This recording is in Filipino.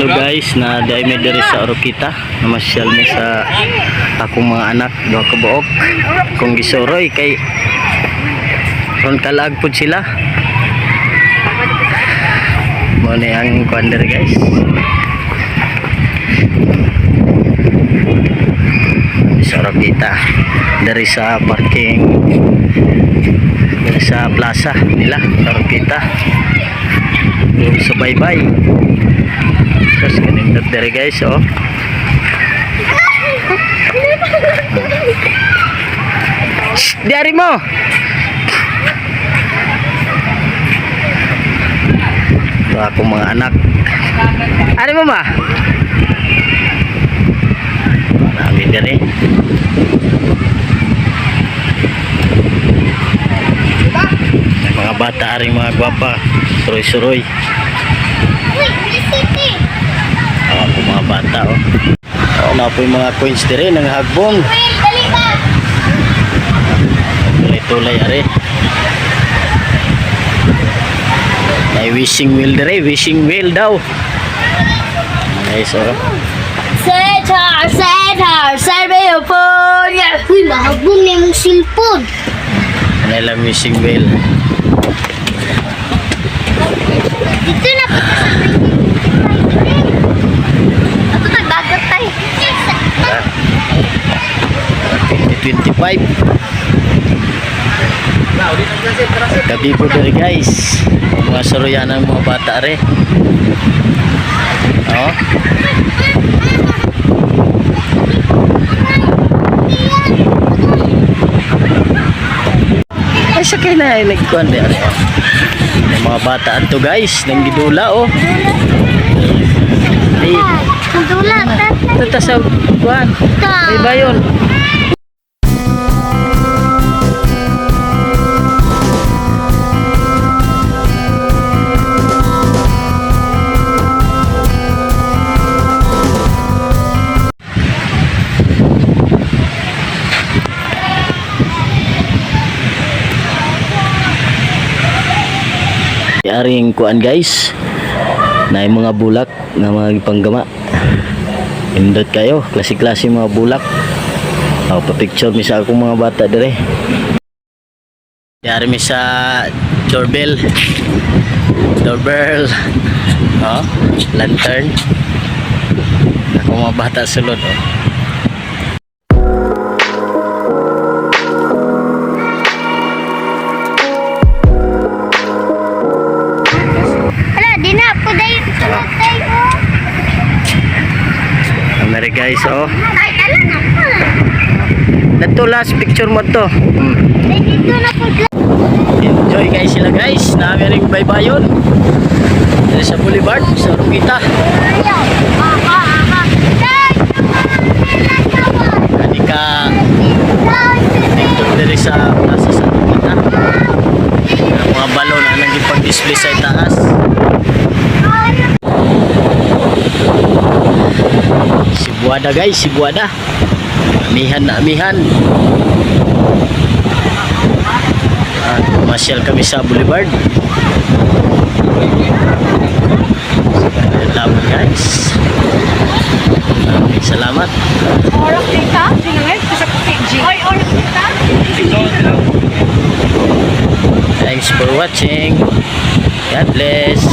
So guys, na mi diri sa Orokita, namasyal mi sa akong mga anak, duha ka buok. Kung gisuroy kay ron kalag pud sila. Mo ni ang kwander guys. Sa Orokita, dari sa parking dari sa plaza nila, Orokita. Yung sa bye-bye. Tapos kanindot dere guys, oh. Shh, Diari mo! Ito akong mga anak. Ano mo ma? Marami dere. Mga bata rin mga gwapa. Suroy-suroy. Ako po mga bata oh. Oo na po yung mga coins dire ng hagbong. Tulay-tulay are. May wishing wheel dire, wishing wheel daw. Guys oh. Setar, setar, serve yung phone. Uy, mahabong na yung. Ano lang wishing wheel. Dito na po sa 2025. Gabi po dire guys. Mga saruyan ng mga bata re. Oh. Ay sakay na ay nagkuhan are. Yung mga bata ato guys, nang gidula oh. Ay, Madula, tatay. ito sa kuhan. Ay ba yun? Yaring kuan guys na yung mga bulak na mga panggama Indot kayo, klase-klase mga bulak. Oh, pa-picture mi sa akong mga bata dire. Yari mi sa doorbell. Doorbell. Oh, lantern. Ako mga bata sulod. Oh. Guys, oh. Dito last picture mo to. Hmm. Enjoy guys sila guys. Namin ring baybayon. Dito sa Boulevard, sa. Tay, Hindi ka dito diri sa plaza sa Rukita. Ang mga balon na naging pag-display sa itaas. Buwada guys, si Buwada. Amihan na amihan. At ah, masyal kami sa boulevard. Salamat guys. Maraming salamat. Orak kita, dinangit sa PG. Oy, orak kita. Thanks for watching. God bless.